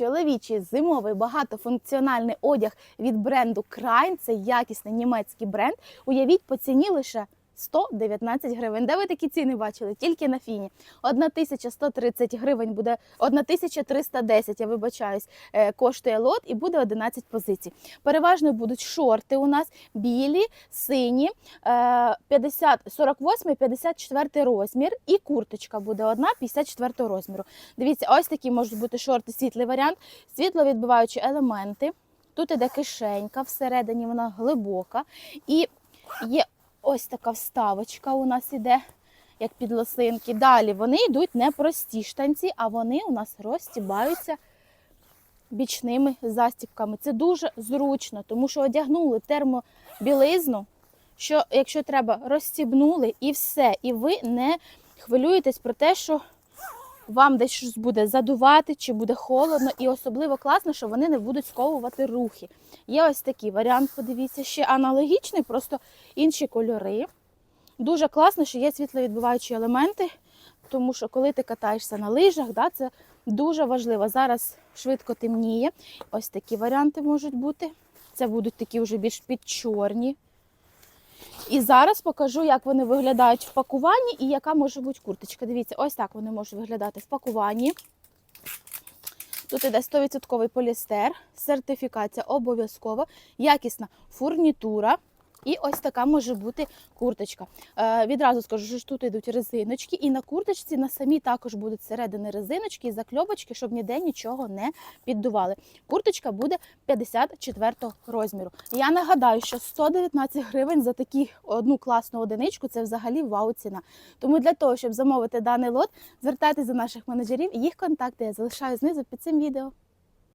Чоловічий зимовий багатофункціональний одяг від бренду Крайн. Це якісний німецький бренд. Уявіть по ціні лише 119 гривень. Де ви такі ціни бачили? Тільки на фіні. 1130 гривень буде 1310, я вибачаюсь, е, коштує лот і буде 11 позицій. Переважно будуть шорти у нас білі, сині, е, 50, 48, 54 розмір, і курточка буде одна 54 розміру. Дивіться, ось такі можуть бути шорти, світлий варіант, світловідбиваючі елементи. Тут іде кишенька, всередині вона глибока. І є ось така вставочка у нас іде, як під лосинки. Далі вони йдуть не прості штанці, а вони у нас розстібаються бічними застібками. Це дуже зручно, тому що одягнули термобілизну, що якщо треба, розстібнули і все. І ви не хвилюєтесь про те, що вам десь щось буде задувати чи буде холодно. І особливо класно, що вони не будуть сковувати рухи. Є ось такий варіант, подивіться, ще аналогічний, просто інші кольори. Дуже класно, що є світловідбиваючі елементи, тому що коли ти катаєшся на лижах, да, це дуже важливо. Зараз швидко темніє. Ось такі варіанти можуть бути. Це будуть такі вже більш підчорні. І зараз покажу, як вони виглядають в пакуванні і яка може бути курточка. Дивіться, ось так вони можуть виглядати в пакуванні. Тут іде 100% полістер, сертифікація обов'язкова, якісна фурнітура. І ось така може бути курточка. Е, відразу скажу, що тут йдуть резиночки, і на курточці на самій також будуть середини резиночки і закльопочки, щоб ніде нічого не піддували. Курточка буде 54 розміру. Я нагадаю, що 119 гривень за таку одну класну одиничку це взагалі вау ціна. Тому для того, щоб замовити даний лот, звертайтеся до наших менеджерів. Їх контакти я залишаю знизу під цим відео.